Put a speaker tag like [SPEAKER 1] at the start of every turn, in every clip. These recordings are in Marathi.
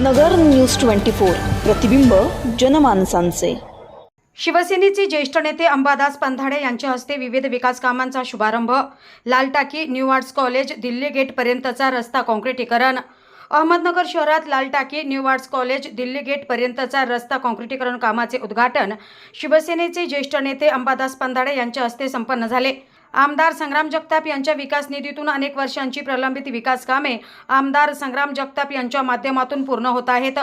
[SPEAKER 1] नगर न्यूज ट्वेंटी फोर प्रतिबिंब जनमानसांचे.
[SPEAKER 2] शिवसेनेचे ज्येष्ठ नेते अंबादास पंधाडे यांच्या हस्ते विविध विकास कामांचा शुभारंभ. Laltaki new arts college Delhi गेटपर्यंतचा रस्ता काँक्रिटीकरण. अहमदनगर शहरात Laltaki new arts college Delhi गेटपर्यंतचा रस्ता काँक्रिटीकरण कामाचे उद्घाटन शिवसेनेचे ज्येष्ठ नेते अंबादास पंधाडे यांच्या हस्ते संपन्न झाले. आमदार संग्राम जगताप यांच्या विकास निधीतून अनेक वर्षांची प्रलंबित विकास कामे आमदार संग्राम जगताप यांच्या माध्यमातून पूर्ण होत आहेत.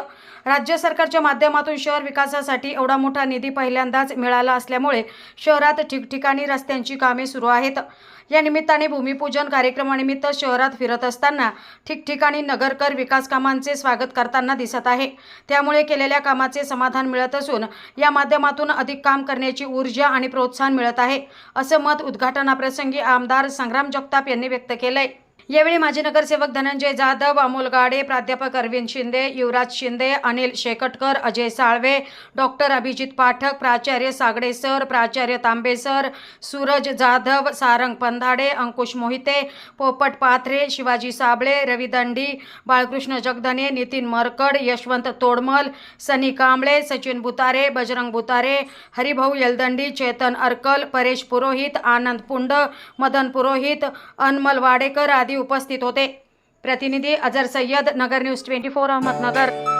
[SPEAKER 2] राज्य सरकारच्या माध्यमातून शहर विकासासाठी एवढा मोठा निधी पहिल्यांदाच मिळाला असल्यामुळे शहरात ठिकठिकाणी रस्त्यांची कामे सुरू आहेत. या निमित्ताने भूमिपूजन कार्यक्रमानिमित्त शहरात फिरत असताना ठिकठिकाणी नगरकर विकास कामांचे स्वागत करताना दिसत आहे. त्यामुळे केलेल्या कामाचे समाधान मिळत असून या माध्यमातून अधिक काम करण्याची ऊर्जा आणि प्रोत्साहन मिळत आहे. असं मत उद्घाटनाप्रसंगी आमदार संग्राम जगताप यांनी व्यक्त केलंय. यावेळी माजी नगरसेवक धनंजय जाधव अमोल गाडे प्राध्यापक अरविंद शिंदे युवराज शिंदे अनिल शेकटकर अजय साळवे डॉक्टर अभिजित पाठक प्राचार्य सागडे सर प्राचार्य तांबे सर सूरज जाधव सारंग पंधाडे अंकुश मोहिते पोपट पाथरे शिवाजी साबळे रवी दंडी बाळकृष्ण जगधने नितीन मरकड यशवंत तोडमल सनी कांबळे सचिन बुतारे बजरंग बुतारे हरिभाऊ येलदंडी चेतन अर्कल परेश पुरोहित आनंद पुंड मदन पुरोहित अनमल वाडेकर आदी उपस्थित होते. प्रतिनिधी Azar Sayyad Nagar news twenty four Ahmednagar.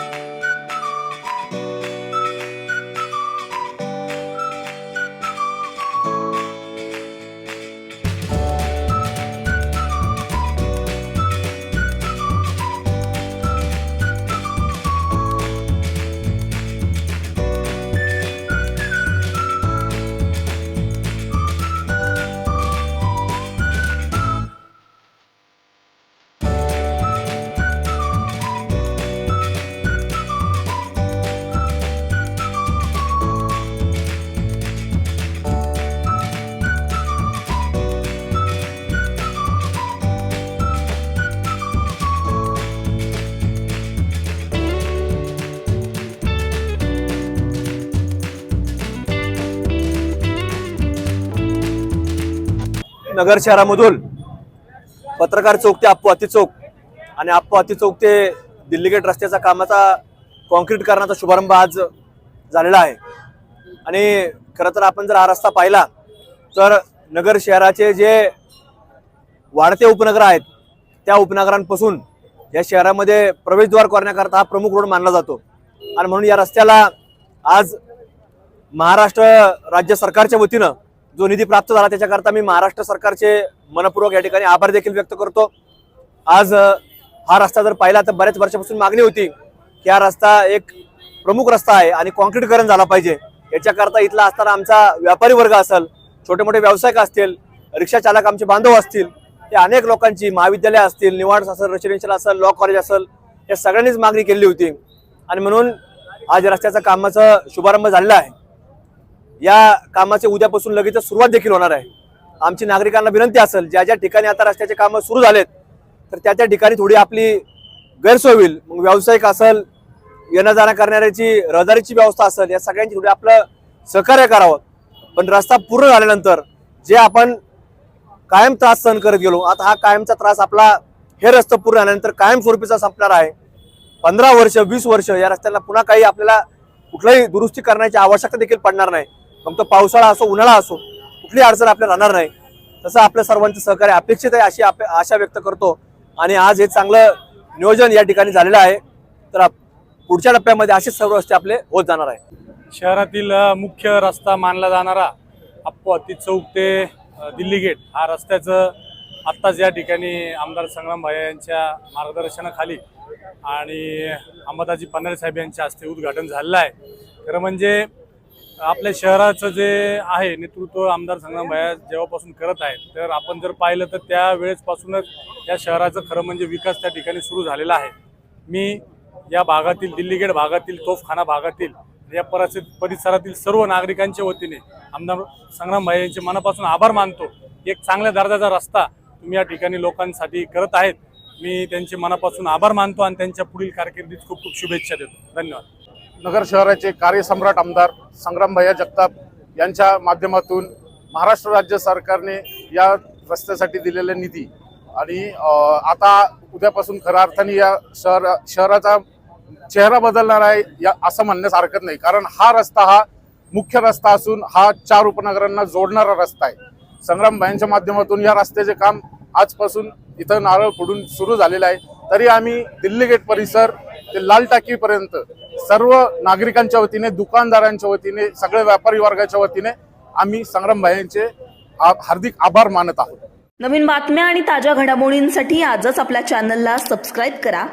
[SPEAKER 3] Nagar शहरामधून पत्रकार चौक ते आप्पू अति चौक आणि आप्पू अति चौक ते दिल्ली गेट रस्त्याचा कामाचा कॉन्क्रीट करण्याचा शुभारंभ आज झालेला आहे. आणि खरं तर आपण जर हा रस्ता पाहिला तर नगर शहराचे जे वाढते उपनगर आहेत त्या उपनगरांपासून या शहरामध्ये प्रवेशद्वार करण्याकरता हा प्रमुख रोड मानला जातो. आणि म्हणून या रस्त्याला आज महाराष्ट्र राज्य सरकारच्या वतीनं जो निधी प्राप्त झाला त्याच्याकरता मी महाराष्ट्र सरकारचे मनपूर्वक या ठिकाणी आभार देखील व्यक्त करतो. आज हा रस्ता जर पाहिला तर बऱ्याच वर्षापासून मागणी होती की हा रस्ता एक प्रमुख रस्ता आहे आणि काँक्रीटकरण झाला पाहिजे. याच्याकरता इथला असताना आमचा व्यापारी वर्ग असेल छोटे मोठे व्यावसायिक असतील रिक्षा चालक आमचे बांधव असतील या अनेक लोकांची महाविद्यालय असतील निवाड असेल रेसिडेन्शियल असेल लॉ कॉलेज असेल या सगळ्यांनीच मागणी केली होती. आणि म्हणून आज रस्त्याचा कामाचा शुभारंभ झालेला आहे. या कामाचे उद्यापासून लगेच सुरुवात देखील होणार आहे. आमची नागरिकांना विनंती असेल ज्या ज्या ठिकाणी आता रस्त्याचे कामं सुरू झालेत तर त्या त्या ठिकाणी थोडी आपली गैरसोय होईल. मग व्यावसायिक असेल येणं जाणं करणाऱ्याची रहदारीची व्यवस्था असेल या सगळ्यांची थोडी आपलं सहकार्य करावं. पण रस्ता पूर्ण झाल्यानंतर जे आपण कायम त्रास सहन करत गेलो आता हा कायमचा त्रास आपला हे रस्ता पूर्ण झाल्यानंतर कायमस्वरूपीचा संपणार आहे. पंधरा वर्ष वीस वर्ष या रस्त्याला पुन्हा काही आपल्याला कुठलाही दुरुस्ती करण्याची आवश्यकता देखील पडणार नाही. मग पावसाळा असो उन्हाळा असो कुठली अडचण आपल्या राहणार नाही. तसं आपल्या सर्वांचं सहकार्य अपेक्षित आहे अशी आप- आशा व्यक्त करतो. आणि आज हे चांगलं नियोजन या ठिकाणी झालेलं आहे. तर आप- पुढच्या टप्प्यामध्ये असेच सर्व रस्ते आपले होत जाणार आहे.
[SPEAKER 4] शहरातील मुख्य रस्ता मानला जाणारा अप्पती चौक ते दिल्ली गेट हा रस्त्याचं आत्ताच या ठिकाणी आमदार संग्राम भाई यांच्या मार्गदर्शनाखाली आणि अंबादाजी पन्हाळे साहेब यांच्या हस्ते उद्घाटन झालेलं आहे. खरं म्हणजे आपल्या शहराचं जे आहे नेतृत्व आमदार संग्राम भाया जेव्हापासून करत आहेत तर आपण जर पाहिलं तर त्या वेळेसपासूनच या शहराचं खरं म्हणजे विकास त्या ठिकाणी सुरू झालेला आहे. मी या भागातील दिल्लीगेट भागातील तोफखाना भागातील या परिसर परिसरातील सर्व नागरिकांच्या वतीने आमदार संग्राम भाई यांचे मनापासून आभार मानतो. एक चांगल्या दर्जाचा रस्ता तुम्ही या ठिकाणी लोकांसाठी करत आहेत. मी त्यांचे मनापासून आभार मानतो आणि त्यांच्या पुढील कारकिर्दीत खूप खूप शुभेच्छा देतो. धन्यवाद.
[SPEAKER 5] नगर शहराचे कार्यसम्राट आमदार संग्रामभैया जगताप यांच्या माध्यमातून महाराष्ट्र राज्य सरकारने या रस्त्यासाठी दिलेला निधी. आणि आता उद्यापासून खऱ्या अर्थाने या शहर शहराचा चेहरा बदलणार आहे या असं म्हणण्यास हरकत नाही. कारण हा रस्ता हा मुख्य रस्ता असून हा चार उपनगरांना जोडणारा रस्ता आहे. संग्राम भाईंच्या माध्यमातून या रस्त्याचे काम आजपासून इथं नारळ फोडून सुरू झालेलं आहे. तरी आम्ही दिल्ली गेट परिसर ते लाल टाकीपर्यंत सर्व नागरिकांच्या वतीने दुकानदारांच्या वतीने सगळे व्यापारी वर्गाच्या वतीने आम्ही संग्राम भाईंचे हार्दिक आभार मानत आहोत.
[SPEAKER 1] नवीन बातम्या आणि ताज्या घडामोडींसाठी आजच आपल्या चॅनलला सबस्क्राईब करा.